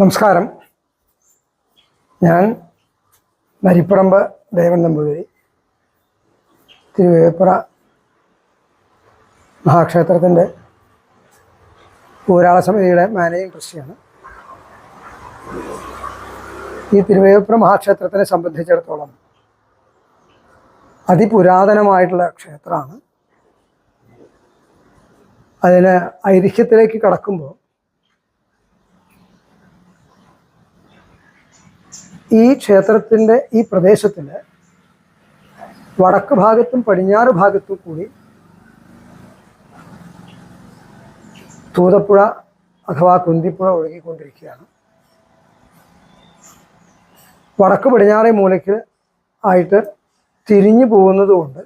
നമസ്കാരം. ഞാൻ നരിപ്പറമ്പ് ദേവൻ നമ്പൂതിരി തിരുവേപ്പുറ മഹാക്ഷേത്രത്തിന്റെ ഊരാള സമിതിയുടെ മാനേജിംഗ് ട്രസ്റ്റിയാണ്. ഈ തിരുവേപ്പുറ മഹാക്ഷേത്രത്തിനെ സംബന്ധിച്ചിടത്തോളം അതിപുരാതനമായിട്ടുള്ള ക്ഷേത്രമാണ്. അതിന് ഐതിഹ്യത്തിലേക്ക് കടക്കുമ്പോൾ ഈ ക്ഷേത്രത്തിന്റെ ഈ പ്രദേശത്തിൽ വടക്ക് ഭാഗത്തും പടിഞ്ഞാറ് ഭാഗത്തും കൂടി തൂതപ്പുഴ അഥവാ കുന്തിപ്പുഴ ഒഴുകിക്കൊണ്ടിരിക്കുകയാണ്. വടക്ക് പടിഞ്ഞാറേ മൂലയ്ക്ക് ആയിട്ട് തിരിഞ്ഞു പോകുന്നതുകൊണ്ട്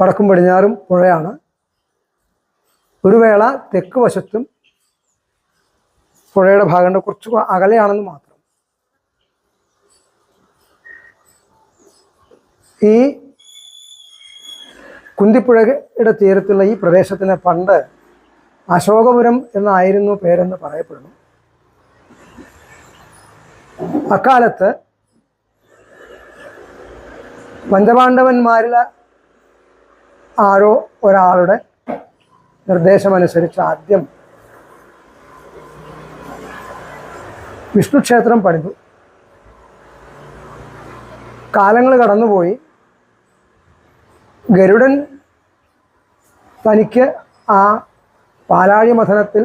വടക്കും പടിഞ്ഞാറും പുഴയാണ്. ഒരു വേള തെക്ക് വശത്തും പുഴയുടെ ഭാഗങ്ങളുടെ കുറച്ച് അകലെയാണെന്ന് മാത്രം. ഈ കുന്തിപ്പുഴയുടെ തീരത്തുള്ള ഈ പ്രദേശത്തിന് പണ്ട് അശോകപുരം എന്നായിരുന്നു പേരെന്ന് പറയപ്പെടുന്നു. അക്കാലത്ത് പഞ്ചപാണ്ഡവന്മാരിലെ ആരോ ഒരാളുടെ നിർദ്ദേശമനുസരിച്ച് ആദ്യം വിഷ്ണു ക്ഷേത്രം പണിതു. കാലങ്ങൾ കടന്നുപോയി. ഗരുഡൻ തനിക്ക് ആ പാലാഴി മഥനത്തിൽ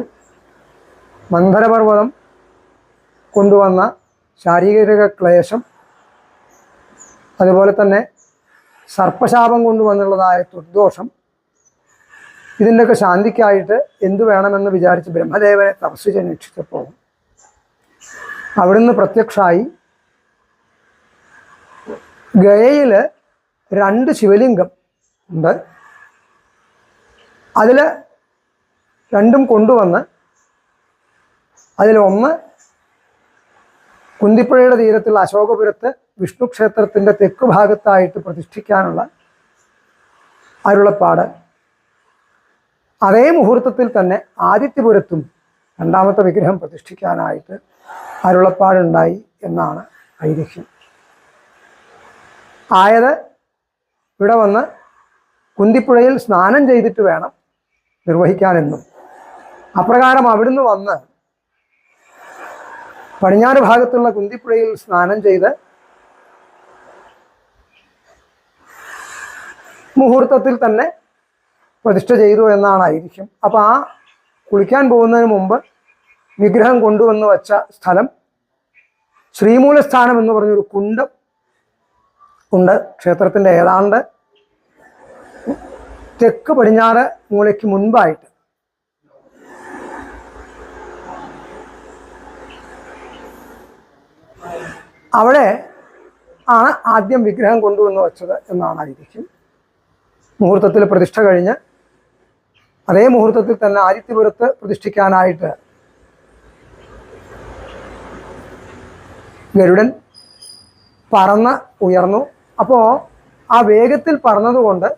മന്ധരപർവതം കൊണ്ടുവന്ന ശാരീരിക ക്ലേശം അതുപോലെ തന്നെ സർപ്പശാപം കൊണ്ടുവന്നുള്ളതായ ദുർദോഷം ഇതിന്റെയൊക്കെ ശാന്തിക്കായിട്ട് എന്തു വേണമെന്ന് വിചാരിച്ച് ബ്രഹ്മദേവനെ തപസ് ജനിച്ചപ്പോൾ അവിടുന്ന് പ്രത്യക്ഷമായി ഗയയിൽ രണ്ട് ശിവലിംഗം ഉണ്ട്. അതിൽ രണ്ടും കൊണ്ടുവന്ന് അതിലൊന്ന് കുന്തിപ്പുഴയുടെ തീരത്തുള്ള അശോകപുരത്ത് വിഷ്ണു ക്ഷേത്രത്തിന്റെ തെക്ക് ഭാഗത്തായിട്ട് പ്രതിഷ്ഠിക്കാനുള്ള അരുളപ്പാട്. അതേ മുഹൂർത്തത്തിൽ തന്നെ ആദിത്യപുരത്തും രണ്ടാമത്തെ വിഗ്രഹം പ്രതിഷ്ഠിക്കാനായിട്ട് അരുളപ്പാടുണ്ടായി എന്നാണ് ഐതിഹ്യം. ആയത് ഇവിടെ വന്ന് കുന്തിപ്പുഴയിൽ സ്നാനം ചെയ്തിട്ട് വേണം നിർവഹിക്കാനെന്നും. അപ്രകാരം അവിടുന്ന് വന്ന് പടിഞ്ഞാറ് ഭാഗത്തുള്ള കുന്തിപ്പുഴയിൽ സ്നാനം ചെയ്ത് മുഹൂർത്തത്തിൽ തന്നെ പ്രതിഷ്ഠ ചെയ്തു എന്നാണ് ഐതിഹ്യം. അപ്പോൾ ആ കുളിക്കാൻ പോകുന്നതിന് മുമ്പ് വിഗ്രഹം കൊണ്ടുവന്ന് വച്ച സ്ഥലം ശ്രീമൂലസ്ഥാനം എന്ന് പറഞ്ഞൊരു കുണ്ടം ഉണ്ട് ക്ഷേത്രത്തിന്റെ ഏതാണ്ട് തെക്ക് പടിഞ്ഞാറ് മൂലയ്ക്ക് മുൻപായിട്ട്. അവിടെ ആണ് ആദ്യം വിഗ്രഹം കൊണ്ടുവന്ന് വച്ചത് എന്നാണ് ഐതിഹ്യം. മുഹൂർത്തത്തിൽ പ്രതിഷ്ഠ കഴിഞ്ഞ് അതേ മുഹൂർത്തത്തിൽ തന്നെ ആദിത്യപുരത്ത് പ്രതിഷ്ഠിക്കാനായിട്ട് ഗരുഡൻ പറന്ന് ഉയർന്നു. അപ്പോൾ ആ വേഗത്തിൽ പറന്നതുകൊണ്ട്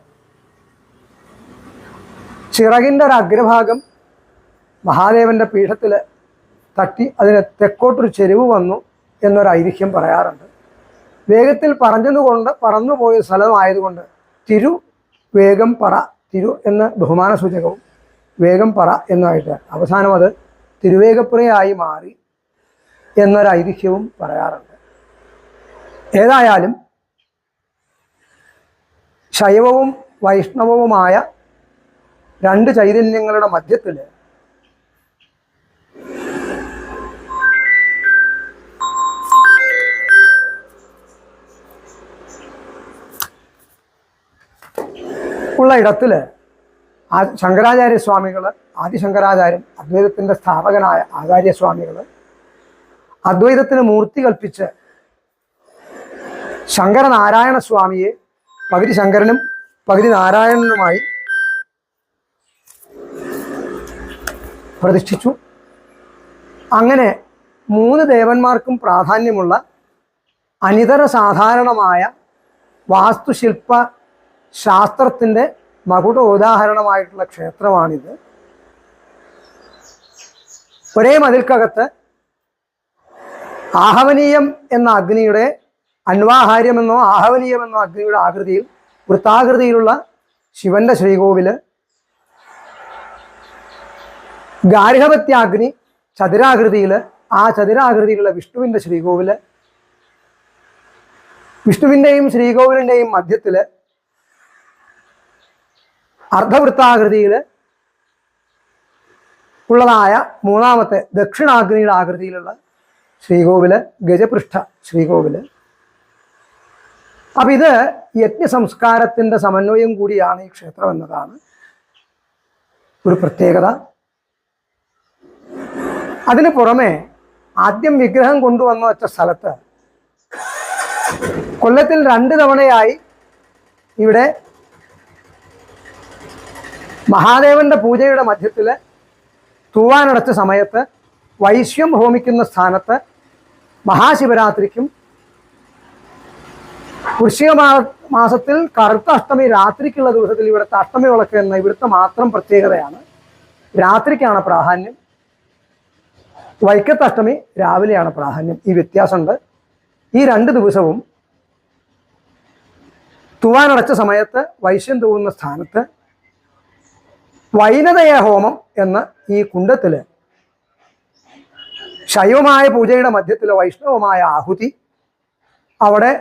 ചിറകിന്റെ ഒരു അഗ്രഭാഗം മഹാദേവന്റെ പീഠത്തിൽ തട്ടി അതിന് തെക്കോട്ടൊരു ചെരിവ് വന്നു എന്നൊരു ഐതിഹ്യം പറയാറുണ്ട്. വേഗത്തിൽ പറഞ്ഞതുകൊണ്ട് പറന്നുപോയ സ്ഥലമായതുകൊണ്ട് തിരു വേഗം പറ തിരു എന്ന് ബഹുമാന സൂചകവും വേഗം പറ എന്നായിട്ട് അവസാനം അത് തിരുവേഗപ്പുറയായി മാറി എന്നൊരു ഐതിഹ്യവും പറയാറുണ്ട്. ഏതായാലും ശൈവവും വൈഷ്ണവവുമായ രണ്ട് ചൈതന്യങ്ങളുടെ മധ്യത്തിൽ ഉള്ള ഇടത്തിൽ ആ ശങ്കരാചാര്യ സ്വാമികൾ ആദിശങ്കരാചാര്യൻ അദ്വൈതത്തിന്റെ സ്ഥാപകനായ ആചാര്യസ്വാമികൾ അദ്വൈതത്തിന് മൂർത്തി കൽപ്പിച്ച് ശങ്കരനാരായണ സ്വാമിയെ പകുതി ശങ്കരനും പകുതി നാരായണനുമായി പ്രതിഷ്ഠിച്ചു. അങ്ങനെ മൂന്ന് ദേവന്മാർക്കും പ്രാധാന്യമുള്ള അനിതര സാധാരണമായ വാസ്തുശില്പ ശാസ്ത്രത്തിന്റെ മകുട ഉദാഹരണമായിട്ടുള്ള ക്ഷേത്രമാണിത്. ഒരേ മതിൽക്കകത്ത് ആഹവനീയം എന്ന അഗ്നിയുടെ അൺവാഹാര്യമെന്നോ ആഹവനീയമെന്നോ അഗ്നിയുടെ ആകൃതിയിൽ വൃത്താകൃതിയിലുള്ള ശിവന്റെ ശ്രീകോവിൽ ഗാർഹപത്യാഗ്നി ചതുരാകൃതിയിൽ ആ ചതുരാകൃതിയിലുള്ള വിഷ്ണുവിന്റെ ശ്രീകോവിൽ. വിഷ്ണുവിന്റെയും ശ്രീകോവിലിന്റെയും മധ്യത്തിൽ അർദ്ധവൃത്താകൃതിയിൽ ഉള്ളതായ മൂന്നാമത്തെ ദക്ഷിണാഗ്നിയുടെ ആകൃതിയിലുള്ള ശ്രീകോവിൽ ഗജപൃഷ്ഠ ശ്രീകോവിൽ. അപ്പം ഇത് യജ്ഞസംസ്കാരത്തിന്റെ സമന്വയം കൂടിയാണ് ഈ ക്ഷേത്രം എന്നതാണ് ഒരു പ്രത്യേകത. അതിന് പുറമെ ആദ്യം വിഗ്രഹം കൊണ്ടുവന്ന വെച്ച സ്ഥലത്ത് കൊല്ലത്തിൽ രണ്ട് തവണയായി ഇവിടെ മഹാദേവന്റെ പൂജയുടെ മധ്യത്തിൽ തൂവാനടച്ച സമയത്ത് വൈശ്യം ഹോമിക്കുന്ന സ്ഥാനത്ത് മഹാശിവരാത്രിക്കും വൃശ്ചിക മാസത്തിൽ കറുത്ത അഷ്ടമി രാത്രിക്കുള്ള ദിവസത്തിൽ ഇവിടുത്തെ അഷ്ടമി വിളക്ക് എന്ന ഇവിടുത്തെ മാത്രം പ്രത്യേകതയാണ്. രാത്രിക്കാണ് പ്രാധാന്യം. വൈക്കത്ത് അഷ്ടമി രാവിലെയാണ് പ്രാധാന്യം. ഈ വ്യത്യാസമുണ്ട്. ഈ രണ്ട് ദിവസവും തൂവാനടച്ച സമയത്ത് വൈശ്യം തൂവുന്ന സ്ഥാനത്ത് വൈനതയ ഹോമം എന്ന ഈ കുണ്ടത്തിൽ ശൈവമായ പൂജയുടെ മധ്യത്തിലെ വൈഷ്ണവമായ ആഹുതി അവിടെ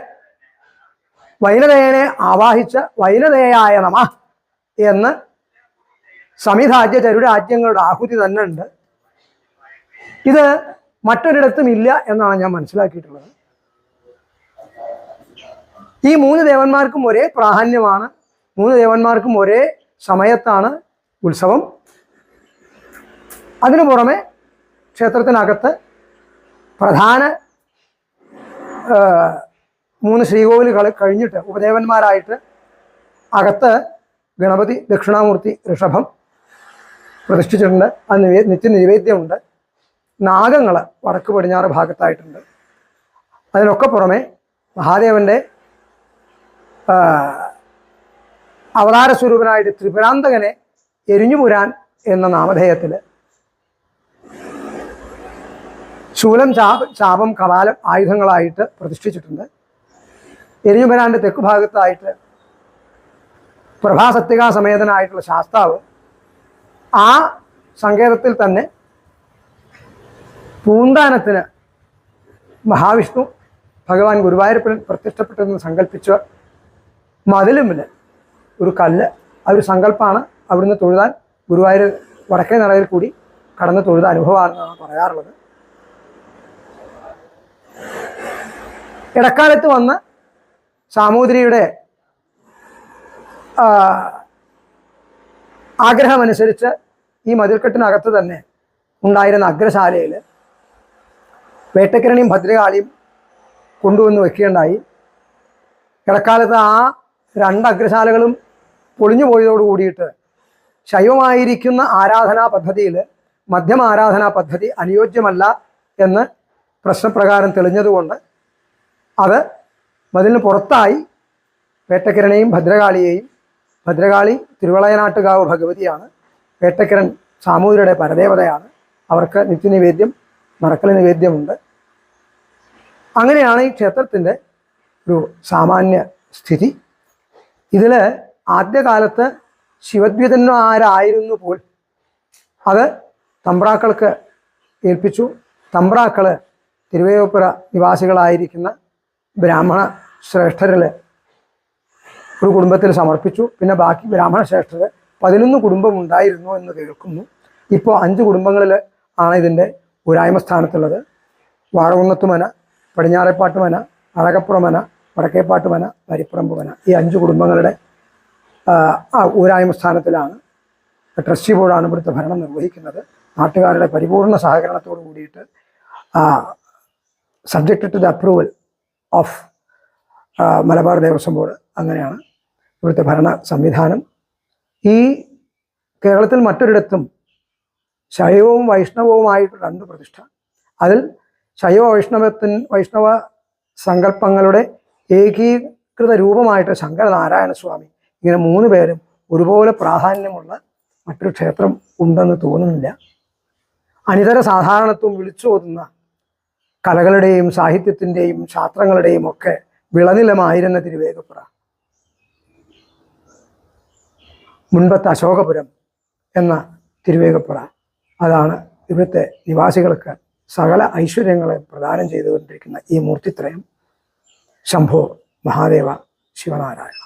വൈനതയനെ ആവാഹിച്ച വൈനതയായ നമ എന്ന് സമിധാജ്യ ചരുരാജ്യങ്ങളുടെ ആഹുതി തന്നെ ഉണ്ട്. ഇത് മറ്റൊരിടത്തും ഇല്ല എന്നാണ് ഞാൻ മനസ്സിലാക്കിയിട്ടുള്ളത്. ഈ മൂന്ന് ദേവന്മാർക്കും ഒരേ പ്രാധാന്യമാണ് മൂന്ന് ദേവന്മാർക്കും ഒരേ സമയത്താണ് ഉത്സവം. അതിനു പുറമെ ക്ഷേത്രത്തിനകത്ത് പ്രധാന മൂന്ന് ശ്രീകോവിലുകൾ കഴിഞ്ഞിട്ട് ഉപദേവന്മാരായിട്ട് അകത്ത് ഗണപതി ദക്ഷിണാമൂർത്തി ഋഷഭം പ്രതിഷ്ഠിച്ചിട്ടുണ്ട്. അത് നിവേ നിത്യ നിവേദ്യമുണ്ട് നാഗങ്ങൾ വടക്ക് പടിഞ്ഞാറ് ഭാഗത്തായിട്ടുണ്ട്. അതിനൊക്കെ പുറമെ മഹാദേവന്റെ ആ, അവതാര സ്വരൂപനായിട്ട് ത്രിപുരാന്തകനെ എരിഞ്ഞുപുരാൻ എന്ന നാമധേയത്തിൽ. ശൂലം ചാപ ചാപം കപാലം ആയുധങ്ങളായിട്ട് പ്രതിഷ്ഠിച്ചിട്ടുണ്ട്. എരിഞ്ഞുപുരാന്റെ തെക്ക് ഭാഗത്തായിട്ട് പ്രഭാസത്യകാ സമേതനായിട്ടുള്ള ശാസ്താവ് ആ സങ്കേതത്തിൽ തന്നെ പൂന്താനത്തിന് മഹാവിഷ്ണു ഭഗവാൻ ഗുരുവായൂരപ്പൻ പ്രത്യക്ഷപ്പെട്ടെന്ന് സങ്കല്പിച്ച മതിലുമിൽ ഒരു കല്ല് ആ ഒരു സങ്കല്പമാണ് അവിടുന്ന് തൊഴുതാൻ ഗുരുവായൂർ വടക്കേ നടയിൽ കൂടി കടന്ന് തൊഴുത അനുഭവമാണെന്നാണ് പറയാറുള്ളത്. ഇടക്കാലത്ത് വന്ന് സാമൂതിരിയുടെ ആഗ്രഹമനുസരിച്ച് ഈ മതിൽക്കെട്ടിനകത്ത് തന്നെ ഉണ്ടായിരുന്ന അഗ്രശാലയിൽ വേട്ടക്കിരണിയും ഭദ്രകാളിയും കൊണ്ടുവന്ന് വെക്കുകയുണ്ടായി. ഇടക്കാലത്ത് ആ രണ്ട് അഗ്രശാലകളും പൊളിഞ്ഞു പോയതോട് കൂടിയിട്ട് ശൈവമായിരിക്കുന്ന ആരാധനാ പദ്ധതിയിൽ മധ്യമ ആരാധനാ പദ്ധതി അനുയോജ്യമല്ല എന്ന് പ്രശ്നപ്രകാരം തെളിഞ്ഞതുകൊണ്ട് അത് മതിലിന് പുറത്തായി വേട്ടക്കിരണെയും ഭദ്രകാളിയെയും ഭദ്രകാളി തിരുവളയനാട്ടുകാവ് ഭഗവതിയാണ്. വേട്ടക്കിരൺ സാമൂതിരിയുടെ പരദേവതയാണ്. അവർക്ക് നിത്യനിവേദ്യം മറക്കൽ നിവേദ്യമുണ്ട്. അങ്ങനെയാണ് ഈ ക്ഷേത്രത്തിന്റെ ഒരു സാമാന്യ സ്ഥിതി. ഇതിൽ ആദ്യകാലത്ത് ശിവദ്വിതന്മാരായിരുന്നു പോൽ? അത് തമ്പ്രാക്കൾക്ക് ഏൽപ്പിച്ചു. തമ്പ്രാക്കൾ തിരുവേപ്പുറ നിവാസികളായിരിക്കുന്ന ബ്രാഹ്മണ ശ്രേഷ്ഠരിൽ ഒരു കുടുംബത്തിൽ സമർപ്പിച്ചു. പിന്നെ ബാക്കി ബ്രാഹ്മണ ശ്രേഷ്ഠർ പതിനൊന്ന് കുടുംബം ഉണ്ടായിരുന്നു എന്ന് കേൾക്കുന്നു. ഇപ്പോൾ അഞ്ച് കുടുംബങ്ങളിൽ ആണ് ഇതിന്റെ ഉരായ്മ സ്ഥാനത്തുള്ളത്. വാഴകുന്നത്തുമന പടിഞ്ഞാറേപ്പാട്ടുമന അഴകപ്പുറമന വടക്കേപ്പാട്ടുമന അഴകപ്പുറം മന വടക്കേപ്പാട്ട് മന വരിപ്പുറമ്പ് ഈ അഞ്ച് കുടുംബങ്ങളുടെ ഊരായ്മ സ്ഥാനത്തിലാണ് ട്രസ്റ്റി ബോർഡാണ് ഇവിടുത്തെ ഭരണം നിർവഹിക്കുന്നത്. നാട്ടുകാരുടെ പരിപൂർണ സഹകരണത്തോട് കൂടിയിട്ട് subject to the approval of Malabar Devaswom board അങ്ങനെയാണ് ഇവിടുത്തെ ഭരണ സംവിധാനം. ഈ കേരളത്തിൽ മറ്റൊരിടത്തും ശൈവവും വൈഷ്ണവവുമായിട്ട് രണ്ട് പ്രതിഷ്ഠ. അതിൽ ശൈവ വൈഷ്ണവത്തിന് വൈഷ്ണവ സങ്കല്പങ്ങളുടെ ഏകീകൃത രൂപമായിട്ട് ശങ്കരനാരായണ സ്വാമി ഇങ്ങനെ മൂന്ന് പേരും ഒരുപോലെ പ്രാധാന്യമുള്ള മറ്റൊരു ക്ഷേത്രം ഉണ്ടെന്ന് തോന്നുന്നില്ല. അനിതര സാധാരണത്വം വിളിച്ചോതുന്ന കലകളുടെയും സാഹിത്യത്തിന്റെയും ശാസ്ത്രങ്ങളുടെയും ഒക്കെ വിളനിലമായിരുന്ന തിരുവേഗപ്പുറ. മുൻപത്തെ അശോകപുരം എന്ന തിരുവേഗപ്പുറ. അതാണ് ഇവിടുത്തെ നിവാസികൾക്ക് സകല ഐശ്വര്യങ്ങളെ പ്രദാനം ചെയ്തുകൊണ്ടിരിക്കുന്ന ഈ മൂർത്തിത്രയം. ശംഭോ മഹാദേവ ശിവനാരായണ.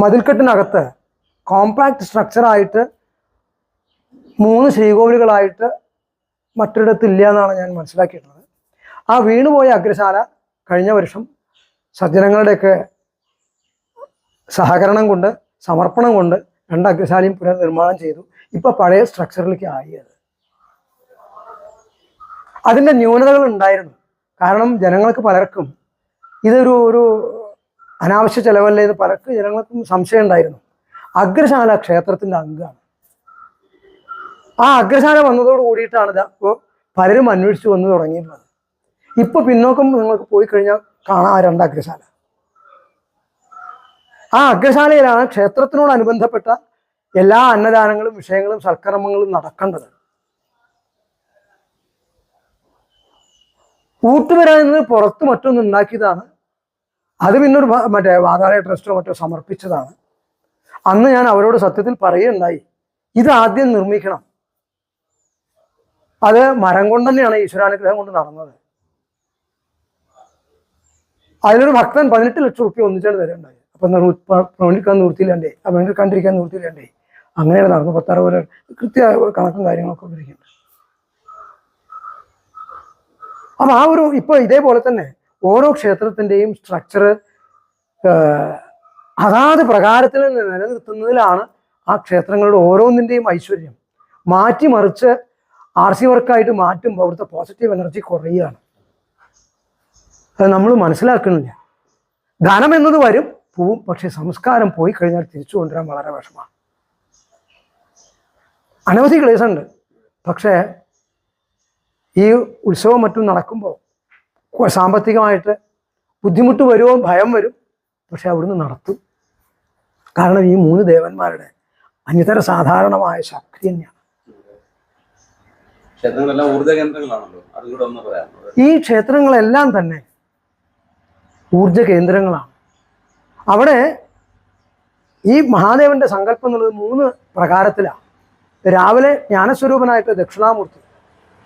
മതിൽക്കെട്ടിനകത്ത് കോമ്പാക്ട് സ്ട്രക്ചറായിട്ട് മൂന്ന് ശ്രീകോവിലുകളായിട്ട് മറ്റൊരിടത്ത് ഇല്ല എന്നാണ് ഞാൻ മനസ്സിലാക്കിയിട്ടുള്ളത്. ആ വീണുപോയ അഗ്രശാല കഴിഞ്ഞ വർഷം സജ്ജനങ്ങളുടെയൊക്കെ സഹകരണം കൊണ്ട് സമർപ്പണം കൊണ്ട് രണ്ട് അഗ്രശാലയും പുനർനിർമ്മാണം ചെയ്തു. ഇപ്പൊ പഴയ സ്ട്രക്ചറിലേക്ക് ആയി അത് അതിന്റെ ന്യൂനതകൾ ഉണ്ടായിരുന്നു. കാരണം ജനങ്ങൾക്ക് പലർക്കും ഇതൊരു ഒരു അനാവശ്യ ചെലവല്ലേ എന്ന് പലർക്ക് ജനങ്ങൾക്കും സംശയം ഉണ്ടായിരുന്നു. അഗ്രശാല ക്ഷേത്രത്തിന്റെ അംഗമാണ്. ആ അഗ്രശാല വന്നതോട് കൂടിയിട്ടാണ് ഇത് ഇപ്പോൾ പലരും അന്വേഷിച്ചു വന്നു തുടങ്ങിയിട്ടുള്ളത്. ഇപ്പൊ പിന്നോക്കം നിങ്ങൾക്ക് പോയി കഴിഞ്ഞാൽ കാണാം ആ രണ്ട് അഗ്രശാല. ആ അഗ്രശാലയിലാണ് ക്ഷേത്രത്തിനോടനുബന്ധപ്പെട്ട എല്ലാ അന്നദാനങ്ങളും വിഷയങ്ങളും സൽക്കർമ്മങ്ങളും നടക്കേണ്ടത്. ഊട്ടുവര എന്നത് പുറത്ത് മറ്റൊന്ന് ഉണ്ടാക്കിയതാണ് അത് പിന്നൊരു മറ്റേ വാതാലയ ട്രസ്റ്റോ മറ്റോ സമർപ്പിച്ചതാണ്. അന്ന് ഞാൻ അവരോട് സത്യത്തിൽ പറയുകയുണ്ടായി ഇത് ആദ്യം നിർമ്മിക്കണം. അത് മരം കൊണ്ട് തന്നെയാണ് ഈശ്വരാനുഗ്രഹം കൊണ്ട് നടന്നത്. അതിനൊരു ഭക്തൻ പതിനെട്ട് ലക്ഷം റുപ്യ ഒന്നിച്ചാണ് തരുണ്ടായി അപ്പൊ പ്രവണിക്കാൻ നിവൃത്തിയില്ലാണ്ടേ ആ കണ്ടിരിക്കാൻ നിവൃത്തിയില്ലാണ്ടേ അങ്ങനെയാണ് നടന്നു പത്തറുപത് കൃത്യ കണക്കും കാര്യങ്ങളൊക്കെ ഇരിക്കുന്നുണ്ട് അപ്പൊ ആ ഒരു ഇപ്പൊ ഇതേപോലെ തന്നെ ഓരോ ക്ഷേത്രത്തിന്റെയും സ്ട്രക്ചർ അതാത് പ്രകാരത്തിൽ നിലനിർത്തുന്നതിലാണ് ആ ക്ഷേത്രങ്ങളുടെ ഓരോന്നിന്റെയും ഐശ്വര്യം. മാറ്റിമറിച്ച് ആർ സി വർക്കായിട്ട് മാറ്റുമ്പോൾ അവിടുത്തെ പോസിറ്റീവ് എനർജി കുറയുകയാണ്. അത് നമ്മൾ മനസ്സിലാക്കുന്നില്ല. ധനം എന്നത് വരും പോവും പക്ഷെ സംസ്കാരം പോയി കഴിഞ്ഞാൽ തിരിച്ചു കൊണ്ടുവരാൻ വളരെ വിഷമാണ് അനവധി ക്ലേശമുണ്ട് പക്ഷേ ഈ ഉത്സവം മറ്റും നടക്കുമ്പോൾ സാമ്പത്തികമായിട്ട് ബുദ്ധിമുട്ട് വരുമോ ഭയം വരും പക്ഷെ അവിടുന്ന് നടത്തും. കാരണം ഈ മൂന്ന് ദേവന്മാരുടെ അന്യതര സാധാരണമായ ശക്തി തന്നെയാണ്. ഈ ക്ഷേത്രങ്ങളെല്ലാം തന്നെ ഊർജ കേന്ദ്രങ്ങളാണ്. അവിടെ ഈ മഹാദേവന്റെ സങ്കല്പം എന്നുള്ളത് മൂന്ന് പ്രകാരത്തിലാണ്. രാവിലെ ജ്ഞാനസ്വരൂപനായിട്ട് ദക്ഷിണാമൂർത്തി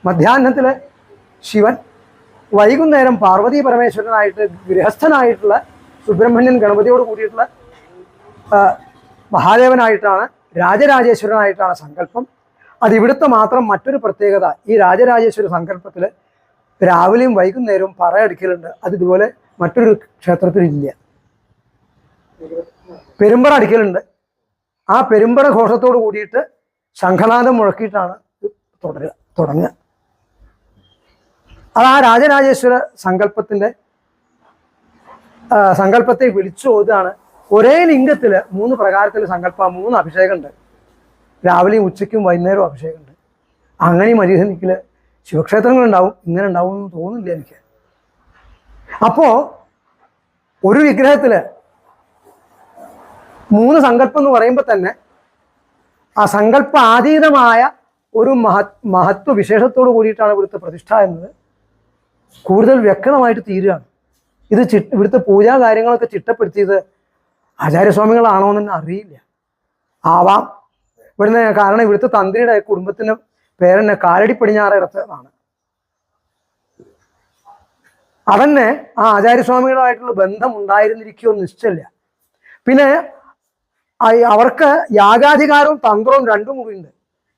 മധ്യാഹ്നത്തിലെ ശിവൻ വൈകുന്നേരം പാർവതി പരമേശ്വരനായിട്ട് ഗൃഹസ്ഥനായിട്ടുള്ള സുബ്രഹ്മണ്യൻ ഗണപതിയോട് കൂടിയിട്ടുള്ള മഹാദേവനായിട്ടാണ് രാജരാജേശ്വരനായിട്ടാണ് സങ്കല്പം. അത് ഇവിടുത്തെ മാത്രം മറ്റൊരു പ്രത്യേകത ഈ രാജരാജേശ്വര സങ്കല്പത്തിൽ രാവിലെയും വൈകുന്നേരവും പറയടിക്കലുണ്ട് അത് ഇതുപോലെ മറ്റൊരു ക്ഷേത്രത്തിലില്ല പെരുമ്പറ അടിക്കലുണ്ട്. ആ പെരുമ്പറ ഘോഷത്തോട് കൂടിയിട്ട് ശംഖനാദം മുഴക്കിയിട്ടാണ് തുടരുക തുടങ്ങുക. അത് ആ രാജരാജേശ്വര സങ്കല്പത്തിന്റെ സങ്കല്പത്തെ വിളിച്ചു ഓതാണ് ഒരേ ലിംഗത്തിൽ മൂന്ന് പ്രകാരത്തിൽ സങ്കല്പ മൂന്ന് അഭിഷേകമുണ്ട്. രാവിലെയും ഉച്ചയ്ക്കും വൈകുന്നേരവും അഭിഷേകമുണ്ട്. അങ്ങനെയും ശിവക്ഷേത്രങ്ങൾ ഉണ്ടാവും ഇങ്ങനെ ഉണ്ടാവും എന്ന് തോന്നുന്നില്ല എനിക്ക്. അപ്പോ ഒരു വിഗ്രഹത്തിൽ മൂന്ന് സങ്കല്പം എന്ന് പറയുമ്പോൾ തന്നെ ആ സങ്കല്പ ആതീതമായ ഒരു മഹത് മഹത്വ വിശേഷത്തോട് കൂടിയിട്ടാണ് ഇവിടുത്തെ പ്രതിഷ്ഠ എന്നത്. കൂടുതൽ വ്യക്തമായിട്ട് തീരുകയാണ്. ഇത് ചി ഇവിടുത്തെ പൂജാ കാര്യങ്ങളൊക്കെ ചിട്ടപ്പെടുത്തിയത് ആചാര്യസ്വാമികളാണോ എന്ന് അറിയില്ല. ആവാം. ഇവിടുന്ന് കാരണം ഇവിടുത്തെ തന്ത്രിയുടെ കുടുംബത്തിന് പേരെന്നെ കാലടി പടിഞ്ഞാറിടത്താണ് അതന്നെ ആ ആചാര്യസ്വാമികളുമായിട്ടുള്ള ബന്ധം ഉണ്ടായിരുന്നിരിക്കുമോ നിശ്ചയില്ല പിന്നെ അവർക്ക് യാഗാധികാരവും തന്ത്രവും രണ്ടും കൂടി ഉണ്ട്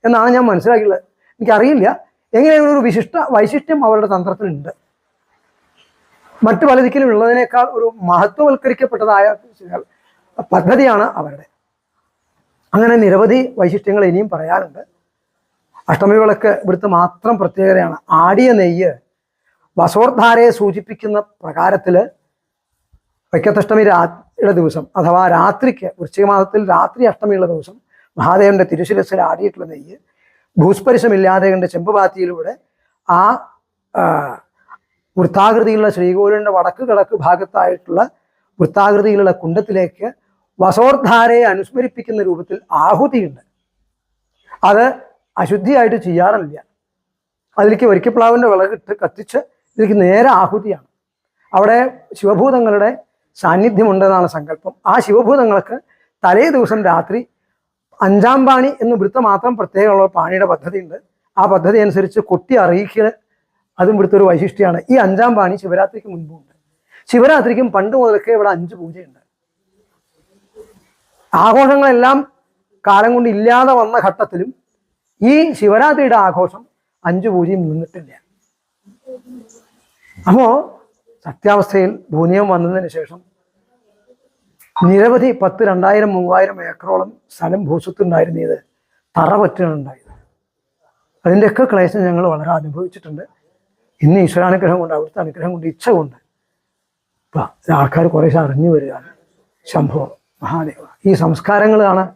എന്നാണ് ഞാൻ മനസ്സിലാക്കിയുള്ളത്. എനിക്കറിയില്ല. എങ്ങനെയാണ് ഒരു വിശിഷ്ട വൈശിഷ്ട്യം അവരുടെ തന്ത്രത്തിലുണ്ട്? മറ്റു പലതിക്കലും ഉള്ളതിനേക്കാൾ ഒരു മഹത്വവൽക്കരിക്കപ്പെട്ടതായ പദ്ധതിയാണ് അവരുടെ. അങ്ങനെ നിരവധി വൈശിഷ്ട്യങ്ങൾ ഇനിയും പറയാനുണ്ട്. അഷ്ടമി വിളക്ക് ഇവിടുത്തെ മാത്രം പ്രത്യേകതയാണ്. ആടിയ നെയ്യ് വസോർധാരയെ സൂചിപ്പിക്കുന്ന പ്രകാരത്തിൽ വൈക്കത്തഷ്ടമി രാത്രിയുടെ ദിവസം അഥവാ രാത്രിക്ക് വൃശ്ചിക മാസത്തിൽ രാത്രി അഷ്ടമിയുള്ള ദിവസം മഹാദേവന്റെ തിരുശിരസിൽ ആടിയിട്ടുള്ള നെയ്യ് ഭൂസ്പരിശമില്ലാതെ കണ്ട് ചെമ്പുപാത്തിയിലൂടെ ആ, വൃത്താകൃതിയിലുള്ള ശ്രീകോവിലിന്റെ വടക്ക് കിടക്ക് ഭാഗത്തായിട്ടുള്ള വൃത്താകൃതിയിലുള്ള കുണ്ടത്തിലേക്ക് വസോർധാരയെ അനുസ്മരിപ്പിക്കുന്ന രൂപത്തിൽ ആഹുതിയുണ്ട്. അത് അശുദ്ധിയായിട്ട് ചെയ്യാറില്ല. അതിലേക്ക് വരിക്കപ്ലാവിന്റെ വിളകിട്ട് കത്തിച്ച് ഇതിലേക്ക് നേരെ ആഹുതിയാണ്. അവിടെ ശിവഭൂതങ്ങളുടെ സാന്നിധ്യമുണ്ടെന്നാണ് സങ്കല്പം. ആ ശിവഭൂതങ്ങൾക്ക് തലേ ദിവസം രാത്രി അഞ്ചാം പാണി എന്ന് വൃത്ത മാത്രം പ്രത്യേകമുള്ള പാണിയുടെ പദ്ധതിയുണ്ട്. ആ പദ്ധതി അനുസരിച്ച് കൊട്ടി അറിയിക്കൽ അതും ഇവിടുത്തെ ഒരു വൈശിഷ്ട്യമാണ്. ഈ അഞ്ചാം പാണി ശിവരാത്രിക്ക് മുൻപുണ്ട് ശിവരാത്രിക്കും പണ്ട് മുതൽക്കേ ഇവിടെ അഞ്ച് പൂജയുണ്ട്. ആഘോഷങ്ങളെല്ലാം കാലം കൊണ്ട് ഇല്ലാതെ വന്ന ഘട്ടത്തിലും ഈ ശിവരാത്രിയുടെ ആഘോഷം അഞ്ചു പൂജയും നിന്നിട്ടില്ല. അപ്പോ സത്യാവസ്ഥയിൽ ഭൂനിയം വന്നതിന് ശേഷം നിരവധി പത്ത് രണ്ടായിരം മൂവായിരം ഏക്കറോളം സ്ഥലം ഭൂസ്വത്തുണ്ടായിരുന്നത് തറ പറ്റുകയുണ്ടായത് അതിന്റെയൊക്കെ ക്ലേശം ഞങ്ങൾ വളരെ അനുഭവിച്ചിട്ടുണ്ട്. ഇന്ന് ഈശ്വരാനുഗ്രഹം കൊണ്ട് അവിടുത്തെ അനുഗ്രഹം കൊണ്ട് ഇച്ഛ കൊണ്ട്. ഇപ്പം ആൾക്കാർ കുറേശ്ശെ അറിഞ്ഞു വരികയാണ്. സംഭവം മഹാദേവ. ഈ സംസ്കാരങ്ങളാണ്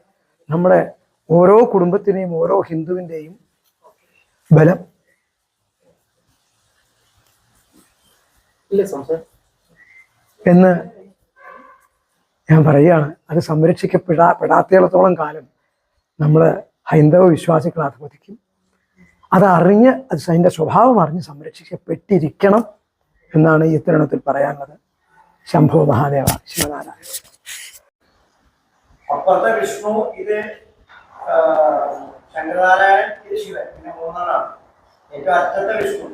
നമ്മുടെ ഓരോ കുടുംബത്തിനെയും ഓരോ ഹിന്ദുവിന്റെയും ബലം. എന്ന് ഞാൻ പറയുകയാണ്. അത് സംരക്ഷിക്കപ്പെടാ പെടാത്തിടത്തോളം കാലം നമ്മൾ ഹൈന്ദവ വിശ്വാസികൾ അത് അറിഞ്ഞ് അത് അതിന്റെ സ്വഭാവം അറിഞ്ഞ് സംരക്ഷിക്കപ്പെട്ടിരിക്കണം എന്നാണ് ഈ തരുണത്തിൽ പറയാനുള്ളത്. ശംഭോ മഹാദേവ ശിവനാരായണ. അപ്പുറത്തെ വിഷ്ണു ഇത് ശങ്കരനാരായണൻ ഇത് ശിവൻ പിന്നെ മൂന്നാളാണ് ഏറ്റവും അറ്റത്തെ Vishnu.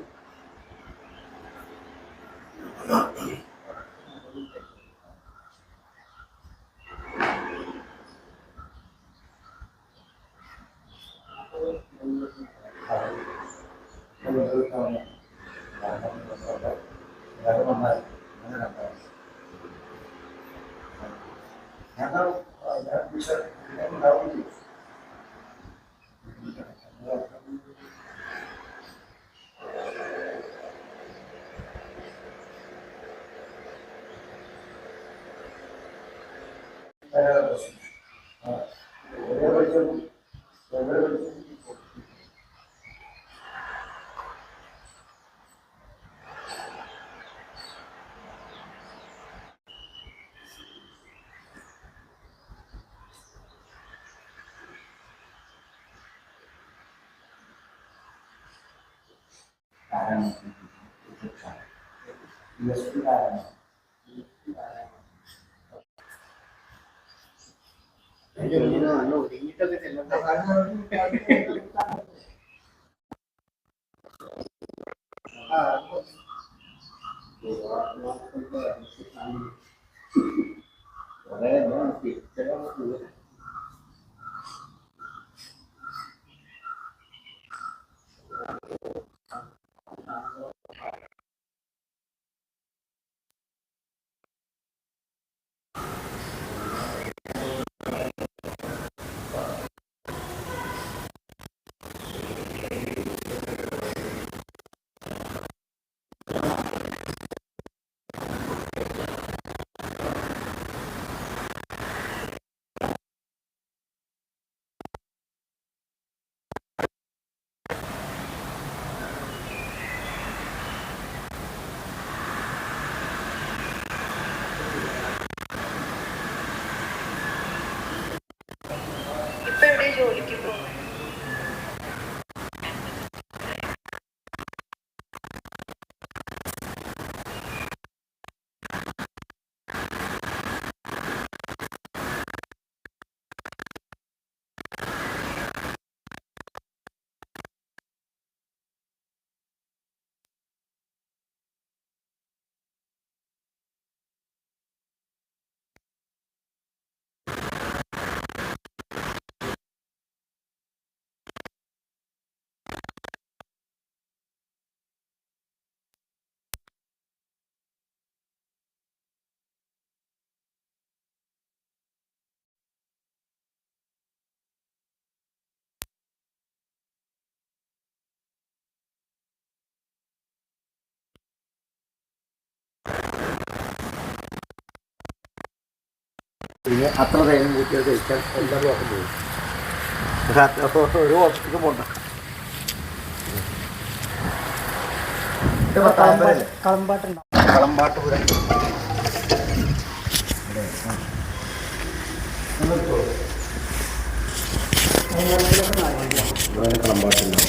Karena eh, bisa tidak mengetahui USPI. Yo no, no, niñito que te lo Ah, pues. Bueno, പിന്നെ അത്ര തേനും കൂട്ടിയത് കഴിക്കാൻ എല്ലാ ദിവസം പോകും. ഒരു ഹോസ്പിറ്റലിൽ പോകണ്ട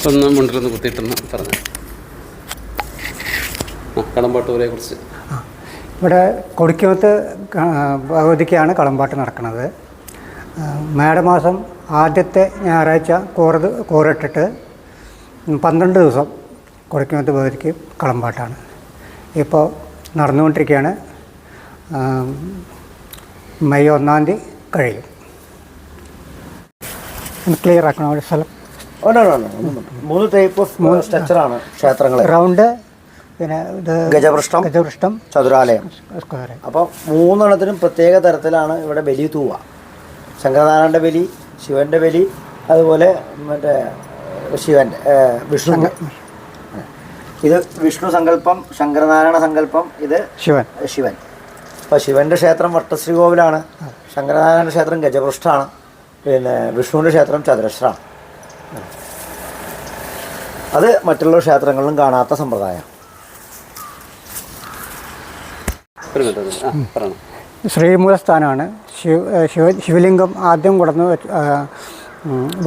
ഒന്ന് മുണ്ടിലൊന്ന് കുത്തിയിട്ടെന്ന് പറഞ്ഞു. കളമ്പാട്ടൂരെ കടമ്പാട്ടൂരെ കുറിച്ച് ഇവിടെ കൊടിക്കുമത്ത് ഭഗവതിക്കാണ് കളമ്പാട്ട് നടക്കുന്നത്. മേടമാസം ആദ്യത്തെ ഞായറാഴ്ച കോറത് കോറിട്ടിട്ട് പന്ത്രണ്ട് ദിവസം കൊടിക്കുമത്ത് ഭഗവതിക്ക് കളമ്പാട്ടാണ്. ഇപ്പോൾ നടന്നുകൊണ്ടിരിക്കുകയാണ് മെയ് ഒന്നാം തീയതി കഴിയും. ക്ലിയർ ആക്കണം ഒരു സ്ഥലം. മൂന്ന് ടൈപ്പ് ഓഫ് സ്ട്രക്ചറാണ് ക്ഷേത്രങ്ങൾ റൗണ്ട് പിന്നെ ഇത് ഗജപൃഷ്ഠം ഗജപൃഷ്ഠം ചതുരാലയം. സ്ക്വയർ അപ്പോൾ മൂന്നെണ്ണത്തിനും പ്രത്യേക തരത്തിലാണ് ഇവിടെ ബലി തൂവ. ശങ്കരനാരായണന്റെ ബലി ശിവന്റെ ബലി അതുപോലെ മറ്റേ ശിവന്റെ വിഷ്ണു. ഇത് വിഷ്ണു സങ്കല്പം ശങ്കരനാരായണ സങ്കല്പം ഇത് ശിവൻ. ശിവൻ. അപ്പോൾ ശിവന്റെ ക്ഷേത്രം വട്ടശ്രീകോവിലാണ് ശങ്കരനാരായണ ക്ഷേത്രം ഗജപൃഷ്ഠമാണ് പിന്നെ വിഷ്ണുവിന്റെ ക്ഷേത്രം ചതുരശ്രാണ്. അത് മറ്റുള്ള ക്ഷേത്രങ്ങളിലും കാണാത്ത സമ്പ്രദായം. ഒരു മിനിറ്റ് ആ പറയണം. ശ്രീമൂലസ്ഥാനമാണ് ശിവ ശിവ ശിവലിംഗം ആദ്യം കൊടന്ന് വെച്ച്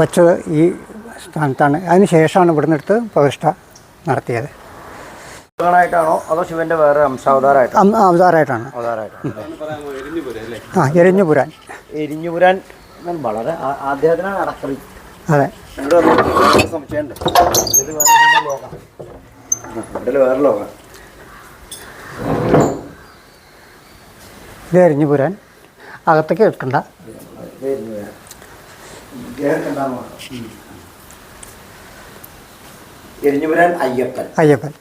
വച്ചത് ഈ സ്ഥാനത്താണ്. അതിന് ശേഷമാണ് ഇവിടുന്ന് എടുത്ത് പ്രതിഷ്ഠ നടത്തിയത്. ആയിട്ടാണോ അതോ ശിവന്റെ വേറെ അംശാവതാരമായിട്ടാണോ? അവതാരമായിട്ടാണ്. ആ എരിഞ്ഞുപുരാൻ. എരിഞ്ഞുപുരാൻ വളരെ ആദ്യത്തിനാണ് അടക്കളി. അതെ. സംശയമുണ്ട്. വേറെ ലോകം. വേറെ ലോകം. ഇത് അകത്തേക്ക് എരിഞ്ഞുപുരാൻ. ഇദ്ദേഹം എന്താണെന്ന് നോക്കാം. എരിഞ്ഞുപുരാൻ അയ്യപ്പൻ. അയ്യപ്പൻ.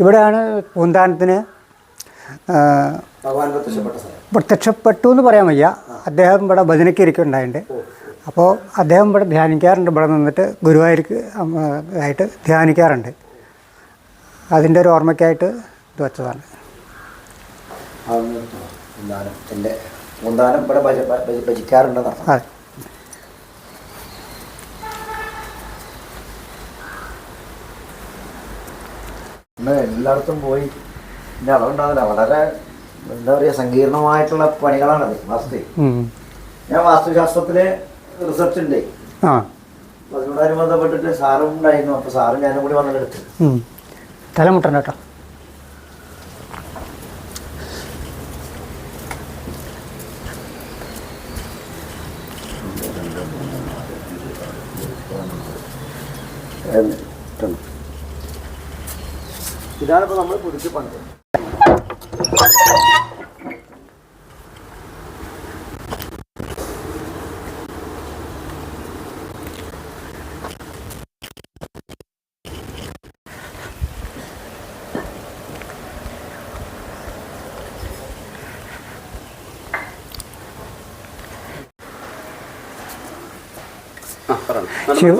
ഇവിടെയാണ് പൂന്താനത്തിന് പ്രത്യക്ഷപ്പെട്ടു എന്ന് പറയാൻ വയ്യ. അദ്ദേഹം ഇവിടെ ഭജനയ്ക്ക് ഇരിക്കുന്നുണ്ടായിട്ടുണ്ട് അപ്പോൾ അദ്ദേഹം ഇവിടെ ധ്യാനിക്കാറുണ്ട്. ഇവിടെ നിന്നിട്ട് ഗുരുവായൂർക്ക് ആയിട്ട് ധ്യാനിക്കാറുണ്ട്. അതിന്റെ ഒരു ഓർമ്മയ്ക്കായിട്ട് ഇത് വെച്ചതാണ്. അതൊന്ന് പൂന്താനം ഇവിടെ ഭജ ഭജ- ഭജിക്കാറുണ്ടെന്ന് അർത്ഥം. അതെ ഇന്ന് എല്ലായിടത്തും പോയി. എന്റെ അളവുണ്ടാവില്ല. വളരെ എന്താ പറയുക സങ്കീർണമായിട്ടുള്ള പണികളാണത് വാസ്തു. ഞാൻ വാസ്തുശാസ്ത്രത്തിൽ റിസർച്ച് ഉണ്ട്. ആ. അപ്പൊ അതിനോടാരും ബന്ധപ്പെട്ടിട്ട് സാറും ഉണ്ടായിരുന്നു. അപ്പൊ സാറും ഞാനും കൂടി വന്നെടുത്ത് ഉം. കേട്ടോ ഇതാണിപ്പോ നമ്മൾ പുതുക്കി പണിത്. ശിവ.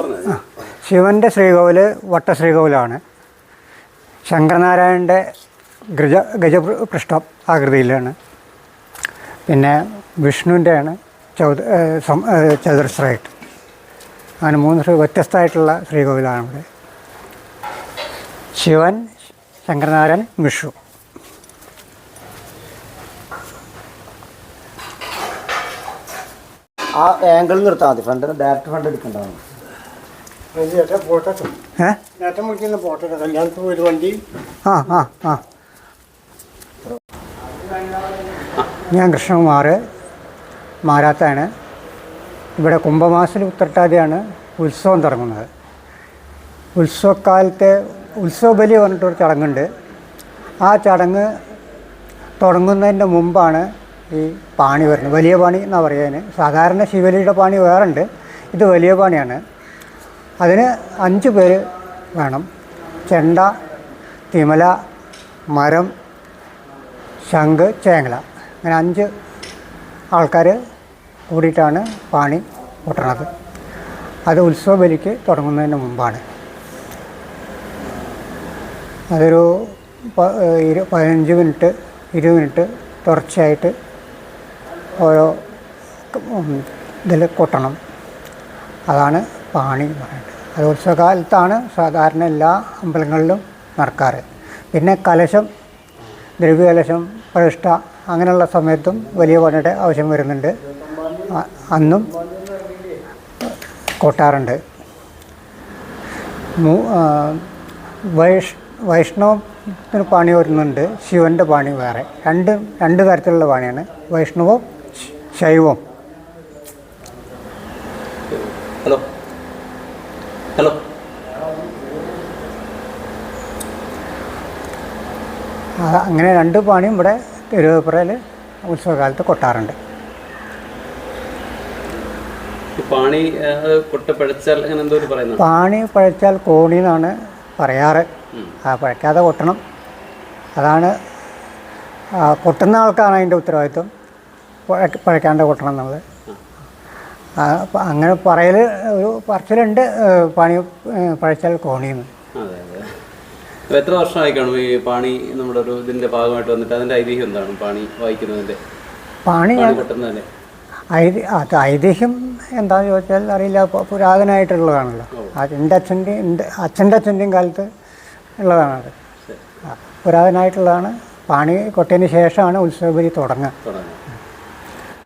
ശിവന്റെ ശ്രീകോവിൽ വട്ടശ്രീകോവിലാണ്. ശങ്കരനാരായണന്റെ ഗജ ഗജപൃഷ്ഠം ആകൃതിയിലാണ് പിന്നെ വിഷ്ണുവിന്റെയാണ് ഏഹ് ചതുരശ്രമായിട്ട് അങ്ങനെ മൂന്ന് വ്യത്യസ്തമായിട്ടുള്ള ശ്രീകോവിലാണ് ഇവിടെ. ശിവൻ ശങ്കരനാരായൺ വിഷ്ണു. ആ ആംഗിൾ നിർത്താൽ മതി ഫ്രണ്ട് ഡയറക്റ്റ് ഫ്രണ്ട് എടുക്കണ്ടാവും ഏ? ആ ആ ആ. ഞാൻ കൃഷ്ണകുമാർ മാരാത്താണ്. ഇവിടെ കുംഭമാസത്തിൽ ഉത്രട്ടാതിയാണ് ഉത്സവം തുടങ്ങുന്നത്. ഉത്സവക്കാലത്തെ ഉത്സവബലി പറഞ്ഞിട്ടൊരു ചടങ്ങുണ്ട്. ആ ചടങ്ങ് തുടങ്ങുന്നതിന്റെ മുമ്പാണ് ഈ പാണി വരുന്നത്. വലിയ പാണി എന്നാണ് പറയുന്നത് സാധാരണ ശിവലിയുടെ പാണി വേറുണ്ട് ഇത് വലിയ പാണിയാണ്. അതിന് അഞ്ച് പേര് വേണം. ചെണ്ട തിമല മരം ശംഖ് ചേങ്ങല. അങ്ങനെ അഞ്ച് ആൾക്കാർ കൂടിയിട്ടാണ് പാണി കൂട്ടണത് അത് ഉത്സവ ബലിക്ക് തുടങ്ങുന്നതിന് മുമ്പാണ്. അതൊരു ഇരു പതിനഞ്ച് മിനിറ്റ് ഇരുപത് മിനിറ്റ് തുടർച്ചയായിട്ട് ഓരോ ഇതിൽ കൊട്ടണം. അതാണ് പാണി എന്ന് പറയുന്നത്. അത് ഉത്സവകാലത്താണ് സാധാരണ എല്ലാ അമ്പലങ്ങളിലും നടക്കാറ്. പിന്നെ കലശം ദ്രവ്യകലശം പ്രതിഷ്ഠ അങ്ങനെയുള്ള സമയത്തും വലിയ പണിയുടെ ആവശ്യം വരുന്നുണ്ട്. അന്നും കൊട്ടാറുണ്ട്. വൈഷ് വൈഷ്ണവത്തിന് പാണി വരുന്നുണ്ട്. ശിവന്റെ പാണി വേറെ. രണ്ട് രണ്ട് തരത്തിലുള്ള പാണിയാണ്. വൈഷ്ണവവും ശ- ശൈവവും. ഹലോ. ഹലോ അങ്ങനെ രണ്ട് പാണിയും ഇവിടെ തിരുവപ്പുറയിൽ ഉത്സവകാലത്ത് കൊട്ടാറുണ്ട്. പാണി കൊട്ടപ്പഴച്ചാൽ പാണി പഴച്ചാൽ കോണി എന്നാണ് പറയാറ്. ആ പഴക്കാതെ കൊട്ടണം. അതാണ് കൊട്ടുന്ന ആൾക്കാണ് അതിന്റെ ഉത്തരവാദിത്വം. പഴ- പഴക്കാണ്ട് കൊട്ടണം എന്നുള്ളത്. അങ്ങനെ പറയൽ ഒരു പറച്ചിലുണ്ട് പണി പഴച്ചാൽ അതെ എത്ര വർഷമായി കാണും ഈ പാണി നമ്മുടെ ഒരു ഇതിന്റെ ഭാഗമായിട്ട് വന്നിട്ട്? അതിന്റെ ഐതിഹ്യം എന്താണ് പാണി വായിക്കുന്നതിന്റെ പാണി അത് ഐതിഹ്യം എന്താണെന്ന് ചോദിച്ചാൽ അറിയില്ല. പുരാതനായിട്ടുള്ളതാണല്ലോ. പുരാതനമായിട്ടുള്ളതാണല്ലോ അത് എന്റെ അച്ഛന്റെയും എന്റെ അച്ഛന്റെ അച്ഛന്റെയും കാലത്ത് ഉള്ളതാണത്. പുരാതനായിട്ടുള്ളതാണ്. പുരാതനമായിട്ടുള്ളതാണ് പാണി കൊട്ടതിന് ശേഷമാണ് ഉത്സവപരി തുടങ്ങുക. തുടങ്ങാം